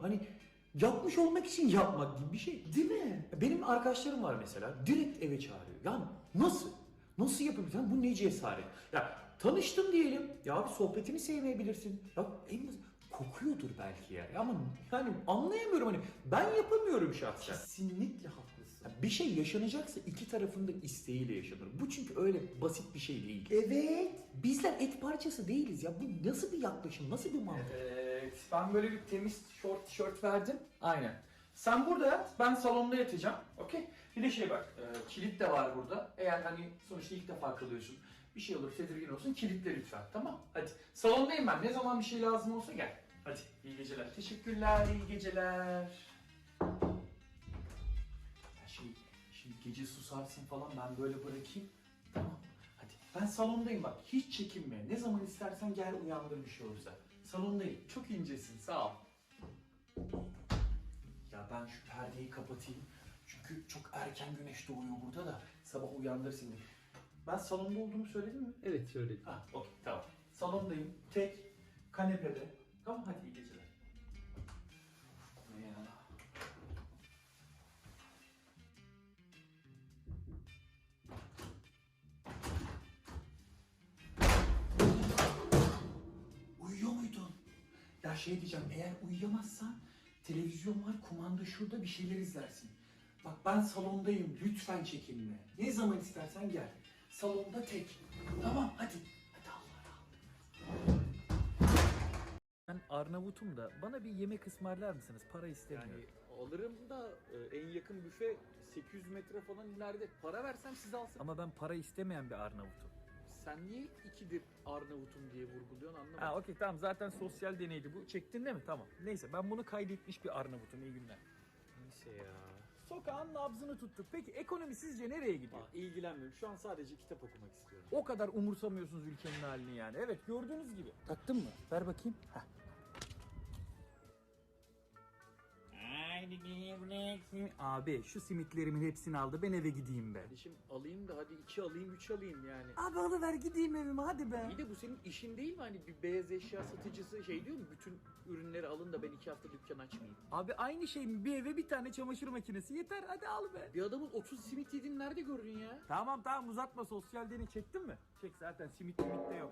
Hani yapmış olmak için yapmak gibi bir şey. Değil mi? Benim arkadaşlarım var mesela direkt eve çağırıyor. Ya nasıl? Nasıl yapabilirsin? Bu ne cesaret? Ya tanıştın diyelim. Ya abi sohbetini sevmeyebilirsin. Ya en az kokuyordur belki ya. Ama yani anlayamıyorum hani ben yapamıyorum şahsen. Kesinlikle haklısın. Ya bir şey yaşanacaksa iki tarafın da isteğiyle yaşanır. Bu çünkü öyle basit bir şey değil. Evet. Bizler et parçası değiliz ya. Bu nasıl bir yaklaşım? Nasıl bir mantık? Evet. Ben böyle bir temiz şort tişört verdim. Aynen. Sen burada yat, ben salonda yatacağım. Okey? Bir de şey bak, e, kilit de var burada. Eğer hani sonuçta ilk defa kalıyorsun, bir şey olur, tedirgin olsun, kilitle lütfen. Tamam? Hadi. Salondayım ben. Ne zaman bir şey lazım olsa gel. Hadi. İyi geceler. Teşekkürler. iyi geceler. Şey, şimdi gece susarsın falan ben böyle bırakayım. Tamam. Hadi. Ben salondayım bak. Hiç çekinme. Ne zaman istersen gel uyandır bir şey olursa. Salondayım. Çok incesin. Sağ ol. Ya ben şu perdeyi kapatayım. Çünkü çok erken güneş doğuyor burada da sabah uyandırsın diye. Ben salonda olduğumu söyledim mi? Evet söyledim. Ha, okey tamam. Salondayım. Tek. Kanepede. Tamam hadi iyi geceler. Ya şey diyeceğim eğer uyuyamazsan televizyon var kumanda şurada bir şeyler izlersin. Bak ben salondayım lütfen çekinme. Ne zaman istersen gel. Salonda tek. Tamam hadi. Hadi Allah Allah. Ben Arnavut'um da bana bir yemek ısmarlar mısınız? Para istemiyorum. Yani alırım da e, en yakın büfe 800 metre falan ileride. Para versem siz alsın. Ama ben para istemeyen bir Arnavut'um. Sen niye ikidir Arnavut'um diye vurguluyorsun anlamadım. Ha okey tamam zaten sosyal deneydi bu. Çektin değil mi? Tamam. Neyse ben bunu kaydetmiş bir Arnavut'um. İyi günler. Neyse ya. Sokağın nabzını tuttuk. Peki ekonomi sizce nereye gidiyor? Aa, ilgilenmiyorum. Şu an sadece kitap okumak istiyorum. O kadar umursamıyorsunuz ülkenin halini yani. Evet gördüğünüz gibi. Taktın mı? Ver bakayım. Heh. Abi şu simitlerimin hepsini aldı. Ben eve gideyim be. Kardeşim alayım da hadi iki alayım, üç alayım yani. Abi alıver gideyim evime hadi be. İyi de bu senin işin değil mi? Hani bir beyaz eşya satıcısı şey diyor mu? Bütün ürünleri alın da ben iki hafta dükkan açmayayım. Abi aynı şey mi? Bir eve bir tane çamaşır makinesi yeter hadi al be. Bir adamın 30 simit yediğini nerede gördün ya? Tamam tamam uzatma sosyal deney çektin mi? Çek zaten simit simit de yok.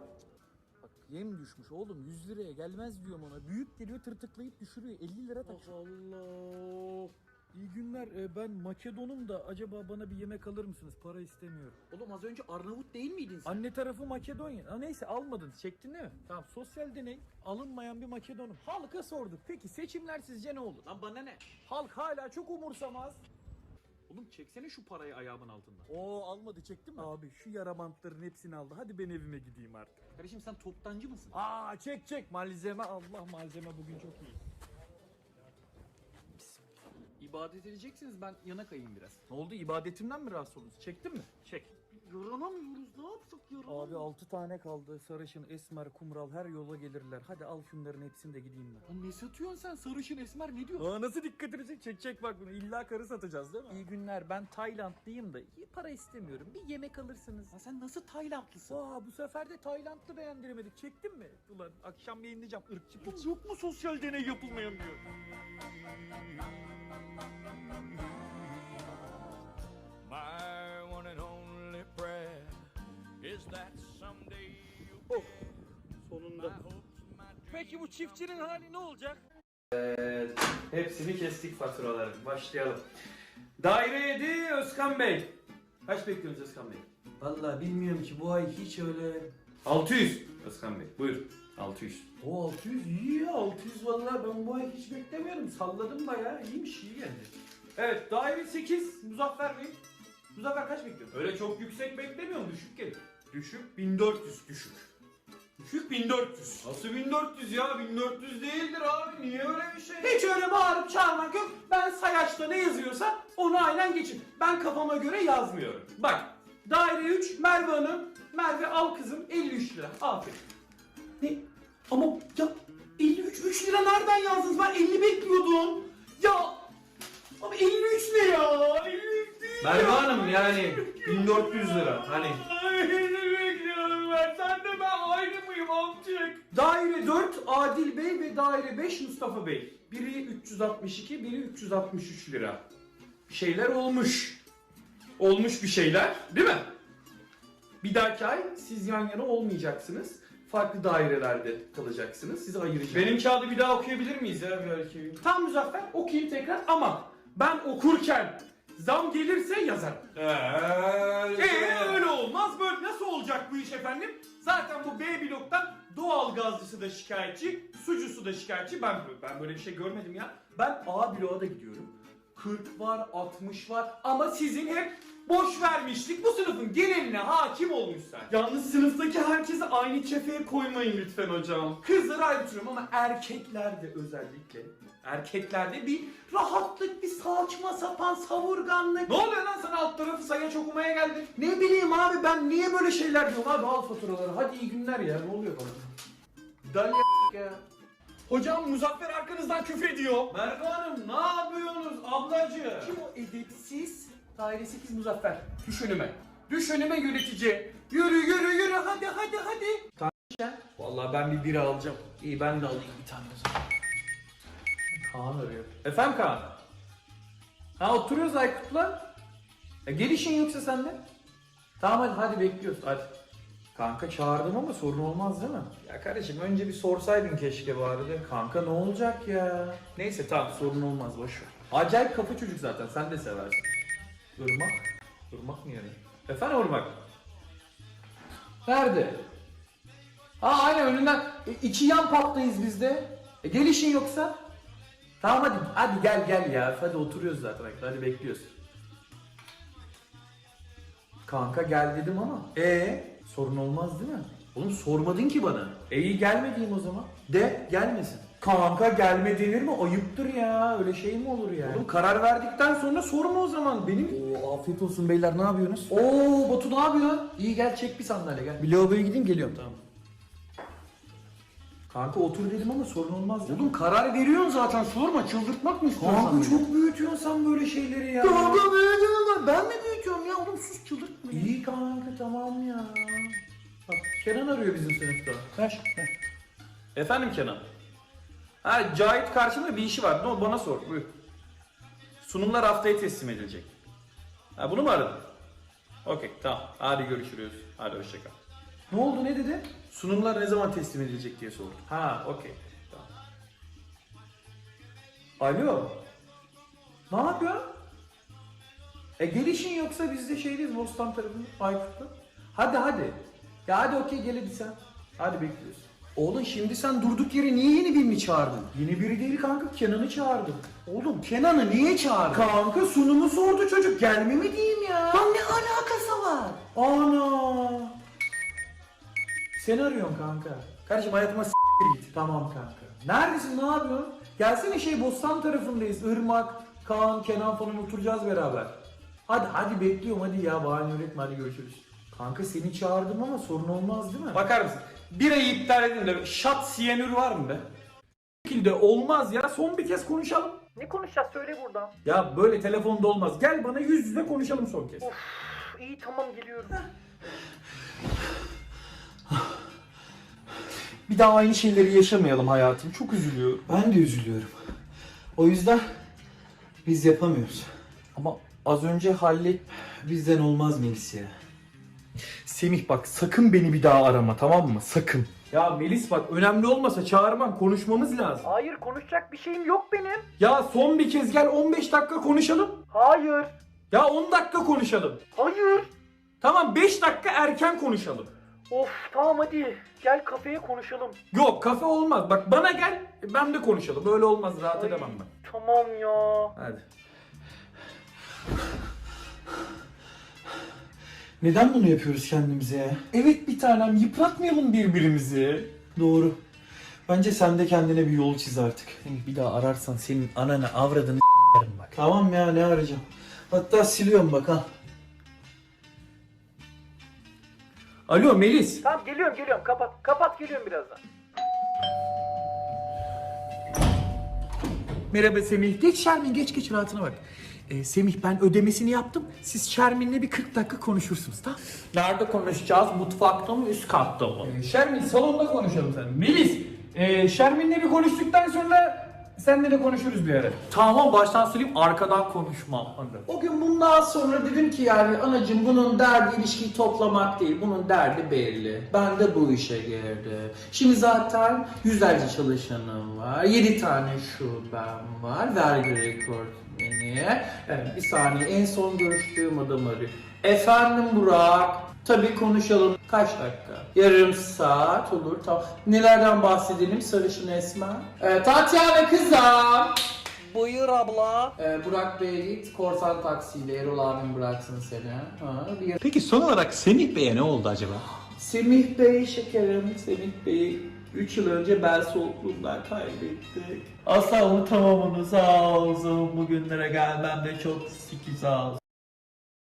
Yem düşmüş oğlum 100 liraya gelmez diyorum ona. Büyük geliyor tırtıklayıp düşürüyor 50 lira tak. Allah Allah. İyi günler e, ben Makedon'um da acaba bana bir yemek alır mısınız? Para istemiyorum. Oğlum az önce Arnavut değil miydin sen? Anne tarafı Makedonya. Ha, neyse almadın çektin değil mi? Tamam sosyal deney alınmayan bir Makedon'um. Halka sorduk. Peki seçimler sizce ne olur? Lan bana ne? Halk hala çok umursamaz. Oğlum çeksene şu parayı ayağımın altından. Oo almadı çektin mi? Abi şu yara bantların hepsini aldı. Hadi ben evime gideyim artık. Kardeşim sen toptancı mısın? Aa çek çek malzeme Allah malzeme bugün çok iyi. İbadet edeceksiniz ben yana kayayım biraz. Ne oldu ibadetimden mi rahatsız oldunuz? Çektin mi? Çek. Yaranamıyoruz ne yapsak yaranamıyoruz. Abi 6 tane kaldı. Sarışın, esmer, kumral her yola gelirler. Hadi al şunların hepsini de gideyim ben. Lan ne satıyorsun sen sarışın esmer ne diyorsun? Aa nasıl dikkatini çek? Çek çek bak bunu. İlla karı satacağız değil mi? İyi günler. Ben Taylandlıyım da iyi para istemiyorum. Bir yemek alırsınız. Lan sen nasıl Taylandlısın? Aa bu sefer de Taylandlı beğendiremedik. Çektin mi? Ulan akşam yayınlayacağım ırkçı piç. yok mu sosyal deney yapılmayan diyor. my Peki bu çiftçinin hali ne olacak? Evet, hepsini kestik faturaları. Başlayalım. Daire 7 Özkan Bey. Kaç bekliyorsunuz Özkan Bey? Vallahi bilmiyorum ki bu ay hiç öyle... 600 Özkan Bey. Buyur. 600. O 600 iyi ya 600 vallahi ben bu ay hiç beklemiyordum. Salladım bayağı iyiymiş iyi geldi. Evet, daire 8 Muzaffer Bey. Muzaffer kaç bekliyorsun? Öyle çok yüksek beklemiyorum, düşük gelir. Düşük 1400 düşük. Düşük 1400. Nasıl 1400 ya? 1400 değildir abi. Niye öyle bir şey? Hiç öyle bağırıp çağırmak yok. Ben sayaçta ne yazıyorsa onu aynen geçin. Ben kafama göre yazmıyorum. Bak. Daire 3 Merve Hanım. Merve al kızım 53 lira. Aferin. Ne? Ama ya 53 3 lira nereden yazdınız? Ben 50 bekliyordum. Ya Abi 53 ne ya? 53 değil Merve Hanım yani 1400 lira hani. Ay, ne bekliyorum versen de ben mıyım amcık? Daire 4 Adil Bey ve daire 5 Mustafa Bey. Biri 362, biri 363 lira. Bir şeyler olmuş. Olmuş bir şeyler, değil mi? Bir dahaki ay siz yan yana olmayacaksınız. Farklı dairelerde kalacaksınız. Sizi ayıracağım. Benim kağıdı bir daha okuyabilir miyiz ya belki? Tam Muzaffer okuyayım tekrar ama ben okurken zam gelirse yazarım. Eee öyle olmaz. Böyle nasıl olacak bu iş efendim? Zaten bu B bloktan doğal gazcısı da şikayetçi, sucusu da şikayetçi. Ben ben böyle bir şey görmedim ya. Ben A bloğa da gidiyorum. 40 var, 60 var ama sizin hep boş vermişlik bu sınıfın geneline hakim olmuş sen. Yalnız sınıftaki herkesi aynı kefeye koymayın lütfen hocam. Kızları ayrı tutuyorum ama erkeklerde özellikle erkeklerde bir rahatlık, bir saçma sapan savurganlık. Ne oluyor lan sana alt tarafı sayaç okumaya geldin? Ne bileyim abi ben niye böyle şeyler diyorum abi al faturaları. Hadi iyi günler ya ne oluyor bana? Dalya ya. Hocam Muzaffer arkanızdan küfrediyor. Merve Hanım ne yapıyorsunuz ablacığım? Kim o edepsiz? Daire 8 Muzaffer. Düş önüme. Düş önüme yönetici. Yürü yürü yürü hadi hadi hadi. Kanka. Vallahi ben bir bira alacağım. İyi ben de alayım bir tane o zaman. Kaan arıyor. Efendim Kaan? Ha oturuyoruz Aykut'la. E, gel işin yoksa sende. Tamam hadi hadi bekliyoruz hadi. Kanka çağırdım ama sorun olmaz değil mi? Ya kardeşim önce bir sorsaydın keşke bari de. Kanka ne olacak ya? Neyse tamam sorun olmaz boş ver. Acayip kafa çocuk zaten sen de seversin. Irmak? Irmak yani? Efendim Irmak? Nerede? Ha aynen önünden. E, iki yan pattayız biz de. E, gel işin yoksa. Tamam hadi. Hadi gel gel ya. Hadi oturuyoruz zaten. Hadi bekliyoruz. Kanka gel dedim ama. E sorun olmaz değil mi? Oğlum sormadın ki bana. E iyi gelme diyeyim o zaman. De gelmesin. Kanka gelme denir mi? Ayıptır ya. Öyle şey mi olur ya? Oğlum karar verdikten sonra sorma o zaman. Benim... Oo, afiyet olsun beyler ne yapıyorsunuz? Oo Batu ne yapıyor? İyi gel çek bir sandalye gel. Bir lavaboya gideyim geliyorum. Tamam. Kanka otur dedim ama sorun olmaz. Oğlum karar veriyorsun zaten sorma çıldırtmak mı istiyorsun? Kanka, çok büyütüyorsun sen böyle şeyleri ya. Kanka, büyütüyorum ben mi büyütüyorum ya oğlum sus çıldırtma. İyi kanka tamam ya. Bak Kenan arıyor bizim sınıfta. Ver, ver. Efendim Kenan? Ha Cahit karşımda bir işi var. Ne o bana sor. Buyur. Sunumlar haftaya teslim edilecek. Ha bunu mu aradın? Okey tamam. Hadi görüşürüz. Hadi hoşçakal. Ne oldu ne dedi? Sunumlar ne zaman teslim edilecek diye sordu. Ha okey. Tamam. Alo. Ne yapıyorsun? E gelişin yoksa biz de şeydeyiz Bostan tarafında Aykut'ta. Hadi hadi. Ya hadi okey gel hadi sen. Hadi bekliyoruz. Oğlum şimdi sen durduk yere niye yeni birini çağırdın? Yeni biri değil kanka Kenan'ı çağırdım. Oğlum Kenan'ı niye çağırdın? Kanka sunumu sordu çocuk gelme mi diyeyim ya? Lan ne alakası var? Ana. Seni arıyorum kanka. Kardeşim hayatıma s- git. Tamam kanka. Neredesin ne yapıyorsun? Gelsene şey Bostan tarafındayız. Irmak, Kaan, Kenan falan oturacağız beraber. Hadi hadi bekliyorum hadi ya bahane üretme hadi görüşürüz. Kanka seni çağırdım ama sorun olmaz değil mi? Bakar mısın? Birayı iptal edin de şat siyanür var mı be? Bu şekilde olmaz ya. Son bir kez konuşalım. Ne konuşacağız söyle buradan. Ya böyle telefonda olmaz. Gel bana yüz yüze konuşalım son kez. İyi tamam geliyorum. Bir daha aynı şeyleri yaşamayalım hayatım. Çok üzülüyorum. Ben de üzülüyorum. O yüzden biz yapamıyoruz. Ama az önce hallet... Bizden olmaz Melis ya. Semih bak sakın beni bir daha arama tamam mı? Sakın. Ya Melis bak önemli olmasa çağırmam konuşmamız lazım. Hayır konuşacak bir şeyim yok benim. Ya son bir kez gel 15 dakika konuşalım. Hayır. Ya 10 dakika konuşalım. Hayır. Tamam 5 dakika erken konuşalım. Of tamam hadi. Gel kafeye konuşalım. Yok kafe olmaz. Bak bana gel ben de konuşalım. Böyle olmaz rahat Ay. edemem ben. Tamam ya. Hadi. Neden bunu yapıyoruz kendimize ya? Evet bir tanem yıpratmayalım birbirimizi. Doğru. Bence sen de kendine bir yol çiz artık. Bir daha ararsan senin ananı avradını s**erim bak. Tamam ya ne arayacağım. Hatta siliyorum bak ha. Alo Melis. Tamam geliyorum geliyorum kapat. Kapat geliyorum birazdan. Merhaba Semih. Geç Şermin geç geç rahatına bak. Ee, Semih ben ödemesini yaptım. Siz Şermin'le bir 40 dakika konuşursunuz tamam Nerede konuşacağız? Mutfakta mı üst katta mı? Ee, Şermin salonda konuşalım sen. Melis, e, Şermin'le bir konuştuktan sonra seninle de konuşuruz bir ara. Tamam baştan söyleyeyim arkadan konuşmam. O gün bundan sonra dedim ki yani anacığım bunun derdi ilişkiyi toplamak değil. Bunun derdi belli. Ben de bu işe girdi. Şimdi zaten yüzlerce çalışanım var. Yedi tane şubem var. Vergi rekortmeni. Evet, bir saniye en son görüştüğüm adam arıyor. Efendim Burak. Tabii konuşalım. Kaç dakika? Yarım saat olur. Tamam. Nelerden bahsedelim? Sarışın Esmer. Ee, Tatyana kızım. Buyur abla. Ee, Burak Bey'e git korsan taksiyle Erol abim bıraksın seni. Ha, bir... Peki son olarak Semih Bey'e ne oldu acaba? Semih Bey şekerim, Semih Bey 3 yıl önce bel soğukluğundan kaybettik. Asla unutamam onu sağ olsun. Bugünlere gelmem de çok siki sağ olsun.